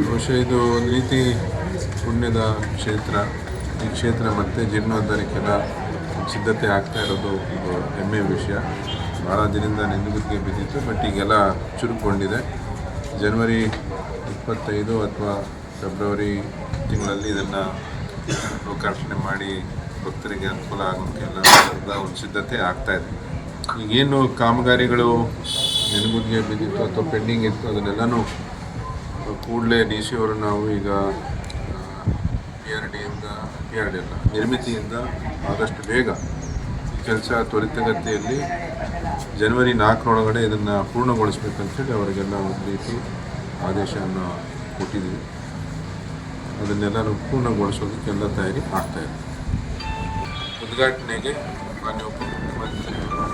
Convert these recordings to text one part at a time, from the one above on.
ಬಹುಶಃ ಇದು ಒಂದು ರೀತಿ ಪುಣ್ಯದ ಕ್ಷೇತ್ರ. ಈ ಕ್ಷೇತ್ರ ಮತ್ತೆ ಜೀರ್ಣೋದ್ಧಾರಕ್ಕೆಲ್ಲ ಸಿದ್ಧತೆ ಆಗ್ತಾ ಇರೋದು ಇದು ಹೆಮ್ಮೆ ವಿಷಯ. ಭಾಳ ದಿನದಿಂದ ನಿಂದುಗುತ್ತಿಗೆ ಬಿದ್ದಿತ್ತು ಬಟ್ ಈಗೆಲ್ಲ ಚುರುಕೊಂಡಿದೆ ಜನವರಿ ಇಪ್ಪತ್ತೈದು ಅಥವಾ ಫೆಬ್ರವರಿ ತಿಂಗಳಲ್ಲಿ ಇದನ್ನು ಲೋಕಾರ್ಪಣೆ ಮಾಡಿ ಭಕ್ತರಿಗೆ ಅನುಕೂಲ ಆಗೋಕ್ಕೆಲ್ಲ ಒಂದು ಸಿದ್ಧತೆ ಆಗ್ತಾಯಿದೆ ಈಗೇನು ಕಾಮಗಾರಿಗಳು ನೆನಗುದಿಗೆ ಬಿದ್ದಿತ್ತು ಅಥವಾ ಪೆಂಡಿಂಗ್ ಇತ್ತು ಅದನ್ನೆಲ್ಲನೂ ಕೂಡಲೇ ಡಿ ಸಿ ಅವರು ನಾವು ಈಗ ಪಿ ಆರ್ ಡಿಯಿಂದ ಪಿ ಆರ್ ಡಿ ಅಲ್ಲ, ನಿರ್ಮಿತಿಯಿಂದ ಆದಷ್ಟು ಬೇಗ ಕೆಲಸ ತ್ವರಿತಗತಿಯಲ್ಲಿ ಜನವರಿ ನಾಲ್ಕರೊಳಗಡೆ ಇದನ್ನು ಪೂರ್ಣಗೊಳಿಸ್ಬೇಕಂತೇಳಿ ಅವರಿಗೆಲ್ಲ ಒಂದು ರೀತಿ ಆದೇಶವನ್ನು ಕೊಟ್ಟಿದ್ದೀವಿ. ಅದನ್ನೆಲ್ಲನೂ ಪೂರ್ಣಗೊಳಿಸೋದಕ್ಕೆಲ್ಲ ತಯಾರಿ ಆಗ್ತಾ ಉದ್ಘಾಟನೆಗೆ ಮಾನ್ಯ ಉಪಮುಖ್ಯಮಂತ್ರಿಗಳು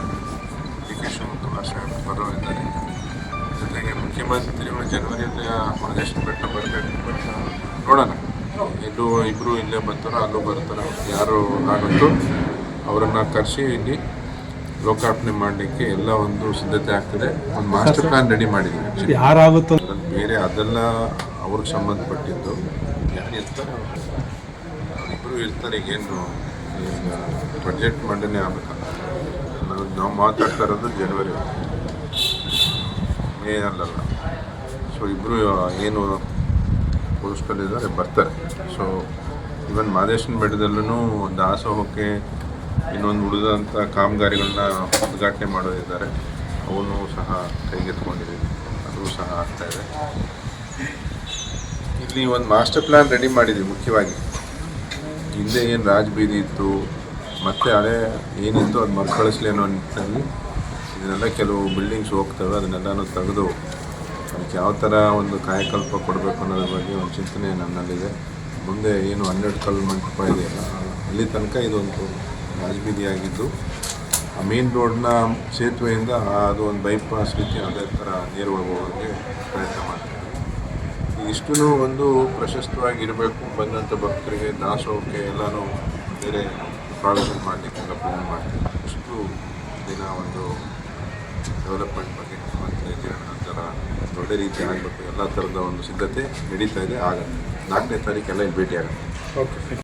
ಶಿವಕುಮಾರ್ ಸಾಹೇಬ್ ಬರೋರಿದ್ದಾರೆ ಜೊತೆಗೆ ಮುಖ್ಯಮಂತ್ರಿಗಳು ಜನವರಿಯಲ್ಲಿ ಮುರುಗೇಶ್ವರ ಬೆಟ್ಟ ಬರಬೇಕು ಬಟ್ ನೋಡೋಣ ಎಲ್ಲೂ ಇಬ್ಬರು ಇಲ್ಲೇ ಬರ್ತಾರೋ ಅಲ್ಲೂ ಬರ್ತಾರೋ ಯಾರು ಆಗುತ್ತೋ ಅವರನ್ನು ಕರೆಸಿ ಇಲ್ಲಿ ಲೋಕಾರ್ಪಣೆ ಮಾಡಲಿಕ್ಕೆ ಎಲ್ಲ ಒಂದು ಸಿದ್ಧತೆ ಆಗ್ತದೆ ಒಂದು ಮಾಸ್ಟರ್ ಪ್ಲಾನ್ ರೆಡಿ ಮಾಡಿದ್ದೀವಿ. ಯಾರಾಗುತ್ತೋ ಬೇರೆ ಅದೆಲ್ಲ ಅವ್ರಿಗೆ ಸಂಬಂಧಪಟ್ಟಿದ್ದು ಯಾರು ಇರ್ತಾರೆ ಇಬ್ಬರು ಇರ್ತಾರೆ ಈಗೇನು ಈಗ ಬಜೆಟ್ ಮಂಡನೆ ಆಗಬೇಕಲ್ಲ ನಾವು ಮಾತಾಡ್ತಾ ಇರೋದು ಜನವರಿ ಮೇ ಅಲ್ಲಲ್ಲ. ಸೊ ಇಬ್ಬರು ಏನು ಪೋಸ್ಟಲ್ಲಿದ್ದಾರೆ ಬರ್ತಾರೆ. ಸೊ ಇವನ್ ಮಾದೇಶನ ಬೆಟ್ಟದಲ್ಲೂ ದಾಸೋಹಕ್ಕೆ ಇನ್ನೊಂದು ಉಳಿದಂಥ ಕಾಮಗಾರಿಗಳನ್ನ ಉದ್ಘಾಟನೆ ಮಾಡೋದಿದ್ದಾರೆ ಅವನು ಸಹ ಕೈಗೆತ್ಕೊಂಡಿದ್ದೀವಿ ಅದು ಸಹ ಆಗ್ತಾ ಇದೆ ಇಲ್ಲಿ ಒಂದು ಮಾಸ್ಟರ್ ಪ್ಲ್ಯಾನ್ ರೆಡಿ ಮಾಡಿದ್ವಿ ಮುಖ್ಯವಾಗಿ. ಹಿಂದೆ ಏನು ರಾಜಬೀದಿ ಇತ್ತು ಮತ್ತೆ ಹಳೆ ಏನಿತ್ತು ಅದು ಮರುಕಳಿಸ್ಲಿ ಅನ್ನೋ ನಿಟ್ಟಿನಲ್ಲಿ ಇದನ್ನೆಲ್ಲ ಕೆಲವು ಬಿಲ್ಡಿಂಗ್ಸ್ ಹೋಗ್ತವೆ, ಅದನ್ನೆಲ್ಲನೂ ತೆಗೆದು ಅದಕ್ಕೆ ಯಾವ ಥರ ಒಂದು ಕಾಯಕಲ್ಪ ಕೊಡಬೇಕು ಅನ್ನೋದ್ರ ಬಗ್ಗೆ ಒಂದು ಚಿಂತನೆ ನನ್ನಲ್ಲಿದೆ. ಮುಂದೆ ಏನು ಹನ್ನೆರಡು ಕಲ್ಲು ಮಂಟಪ ಇದೆಯಲ್ಲ, ಅಲ್ಲಿ ತನಕ ಇದೊಂದು ರಾಜಬೀದಿ ಆಗಿದ್ದು ಆ ಮೇನ್ ರೋಡ್ನ ಸೇತುವೆಯಿಂದ ಅದು ಒಂದು ಬೈಪಾಸ್ ರೀತಿ ಅದೇ ಥರ ನೇರವಾಗಿ ಹೋಗೋಕ್ಕೆ ಪ್ರಯತ್ನ ಮಾಡ್ತೀವಿ ಇಷ್ಟು ಒಂದು ಪ್ರಶಸ್ತವಾಗಿರಬೇಕು, ಬಂದಂಥ ಭಕ್ತರಿಗೆ ದಾಸೋಹಕ್ಕೆ ಎಲ್ಲನೂ ಬೇರೆ ಪ್ರಾವಿಷನ್ ಮಾಡಲಿಕ್ಕೆಲ್ಲ ಪ್ಲ್ಯಾನ್ ಮಾಡ್ತೀವಿ ಇಷ್ಟು ದಿನ ಒಂದು ಡೆವಲಪ್ಮೆಂಟ್ ಬಗ್ಗೆ ಮತ್ತು ನಂತರ ಒಳ್ಳೆ ರೀತಿ ಆಗಬೇಕು. ಎಲ್ಲ ಥರದ ಒಂದು ಸಿದ್ಧತೆ ನಡೀತಾ ಇದೆ. ಆಗುತ್ತೆ ನಾಲ್ಕನೇ ತಾರೀಕೆಲ್ಲ ಇಲ್ಲಿ ಭೇಟಿ ಆಗುತ್ತೆ ಓಕೆ